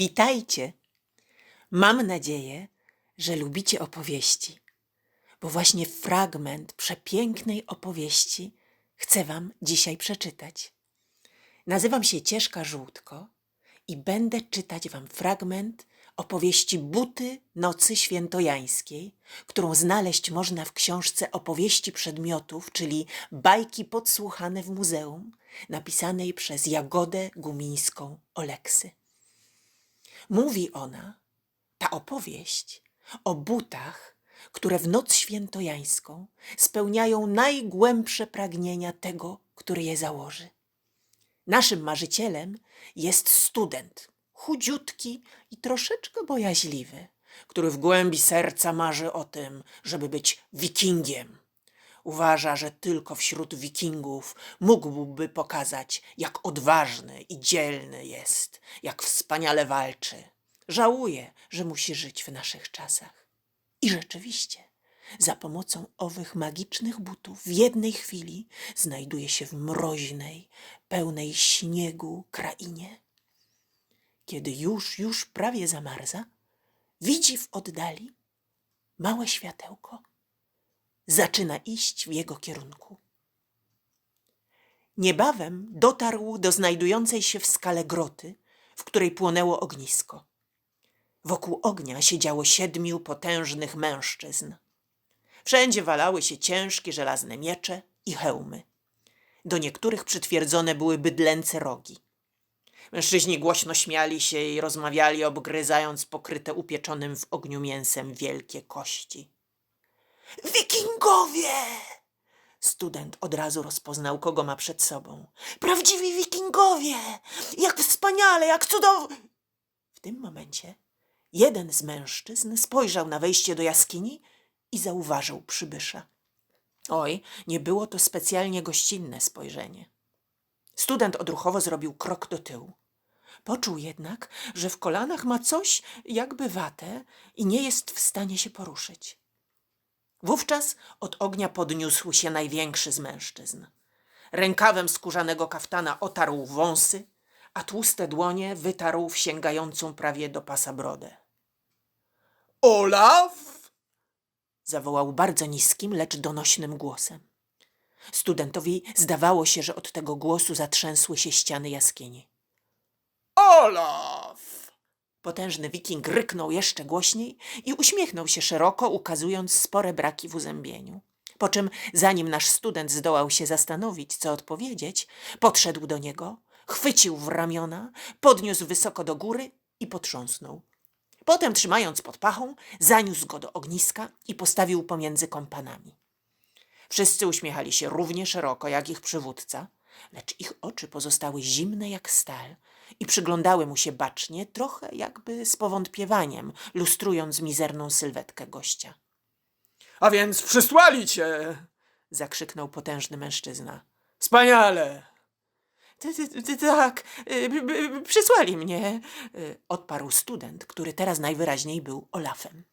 Witajcie! Mam nadzieję, że lubicie opowieści, bo właśnie fragment przepięknej opowieści chcę Wam dzisiaj przeczytać. Nazywam się Cieszka Żółtko i będę czytać Wam fragment opowieści Buty Nocy Świętojańskiej, którą znaleźć można w książce opowieści przedmiotów, czyli bajki podsłuchane w muzeum, napisanej przez Jagodę Gumińską Oleksy. Mówi ona, ta opowieść, o butach, które w noc świętojańską spełniają najgłębsze pragnienia tego, który je założy. Naszym marzycielem jest student, chudziutki i troszeczkę bojaźliwy, który w głębi serca marzy o tym, żeby być wikingiem. Uważa, że tylko wśród wikingów mógłby pokazać, jak odważny i dzielny jest, jak wspaniale walczy. Żałuje, że musi żyć w naszych czasach. I rzeczywiście, za pomocą owych magicznych butów w jednej chwili znajduje się w mroźnej, pełnej śniegu krainie. Kiedy już, już prawie zamarza, widzi w oddali małe światełko. Zaczyna iść w jego kierunku. Niebawem dotarł do znajdującej się w skale groty, w której płonęło ognisko. Wokół ognia siedziało siedmiu potężnych mężczyzn. Wszędzie walały się ciężkie żelazne miecze i hełmy. Do niektórych przytwierdzone były bydlęce rogi. Mężczyźni głośno śmiali się i rozmawiali, obgryzając pokryte upieczonym w ogniu mięsem wielkie kości. Wikingowie! Student od razu rozpoznał, kogo ma przed sobą. Prawdziwi wikingowie! Jak wspaniale, jak cudownie! W tym momencie jeden z mężczyzn spojrzał na wejście do jaskini i zauważył przybysza. Oj, nie było to specjalnie gościnne spojrzenie. Student odruchowo zrobił krok do tyłu. Poczuł jednak, że w kolanach ma coś jakby watę i nie jest w stanie się poruszyć. Wówczas od ognia podniósł się największy z mężczyzn. Rękawem skórzanego kaftana otarł wąsy, a tłuste dłonie wytarł w sięgającą prawie do pasa brodę. Olaf! zawołał bardzo niskim, lecz donośnym głosem. Studentowi zdawało się, że od tego głosu zatrzęsły się ściany jaskini. Olaf! Potężny wiking ryknął jeszcze głośniej i uśmiechnął się szeroko, ukazując spore braki w uzębieniu. Po czym, zanim nasz student zdołał się zastanowić, co odpowiedzieć, podszedł do niego, chwycił w ramiona, podniósł wysoko do góry i potrząsnął. Potem, trzymając pod pachą, zaniósł go do ogniska i postawił pomiędzy kompanami. Wszyscy uśmiechali się równie szeroko jak ich przywódca, lecz ich oczy pozostały zimne jak stal i przyglądały mu się bacznie, trochę jakby z powątpiewaniem, lustrując mizerną sylwetkę gościa. A więc przysłali cię! Zakrzyknął potężny mężczyzna. Wspaniale! Ty, ty, ty, tak, y, przysłali mnie, y, odparł student, który teraz najwyraźniej był Olafem.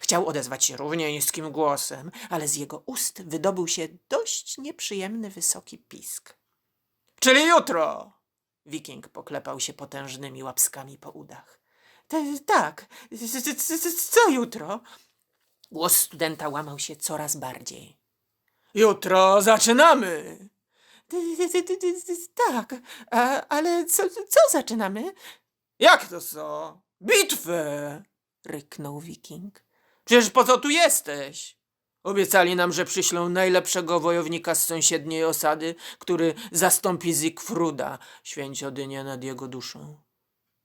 Chciał odezwać się równie niskim głosem, ale z jego ust wydobył się dość nieprzyjemny wysoki pisk. Czyli jutro! Wiking poklepał się potężnymi łapskami po udach. "T- Tak, co jutro? Głos studenta łamał się coraz bardziej. Jutro zaczynamy! "Ty- ty- ty- ty- ty- ty- Tak, ale co, co zaczynamy? Jak to co? Bitwę! ryknął Wiking. Przecież po co tu jesteś? Obiecali nam, że przyślą najlepszego wojownika z sąsiedniej osady, który zastąpi Zygfruda, święciodynię nad jego duszą.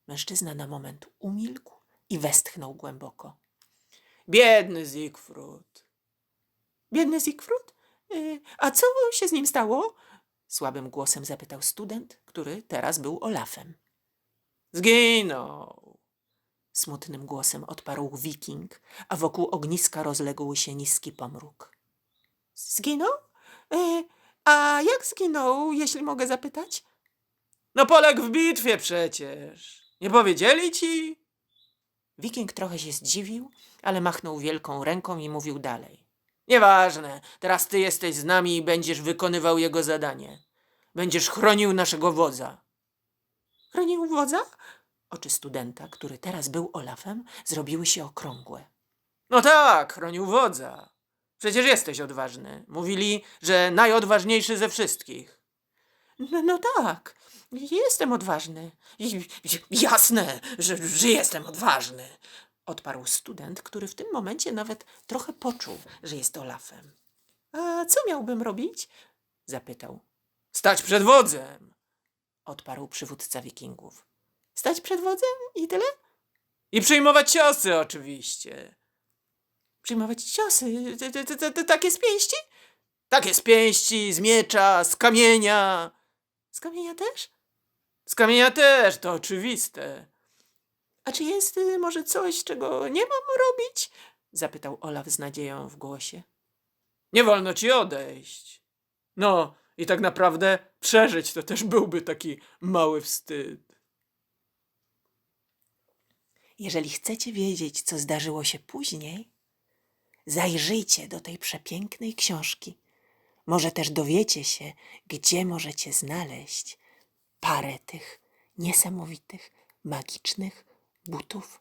Mężczyzna na moment umilkł i westchnął głęboko. Biedny Zygfrud. Biedny Siegfried? Y, A co się z nim stało? Słabym głosem zapytał student, który teraz był Olafem. Zginął. Smutnym głosem odparł wiking, a wokół ogniska rozległ się niski pomruk. Zginął? Y, A jak zginął, jeśli mogę zapytać? No poległ w bitwie przecież. Nie powiedzieli ci? Wiking trochę się zdziwił, ale machnął wielką ręką i mówił dalej. Nieważne, teraz ty jesteś z nami i będziesz wykonywał jego zadanie. Będziesz chronił naszego wodza. Chronił wodza? Oczy studenta, który teraz był Olafem, zrobiły się okrągłe. No tak, chronił wodza. Przecież jesteś odważny. Mówili, że najodważniejszy ze wszystkich. No, no tak, jestem odważny. I- Jasne, że, że jestem odważny. Odparł student, który w tym momencie nawet trochę poczuł, że jest Olafem. A co miałbym robić? Zapytał. Stać przed wodzem. Odparł przywódca wikingów. Stać przed wodzem i tyle? I przyjmować ciosy oczywiście. Przyjmować ciosy, takie z pięści? Takie z pięści, z miecza, z kamienia. Z kamienia też? Z kamienia też, to oczywiste. A czy jest y, może coś, czego nie mam robić? Zapytał Olaf z nadzieją w głosie. Nie wolno ci odejść. No, i tak naprawdę przeżyć to też byłby taki mały wstyd. Jeżeli chcecie wiedzieć, co zdarzyło się później, zajrzyjcie do tej przepięknej książki. Może też dowiecie się, gdzie możecie znaleźć parę tych niesamowitych, magicznych butów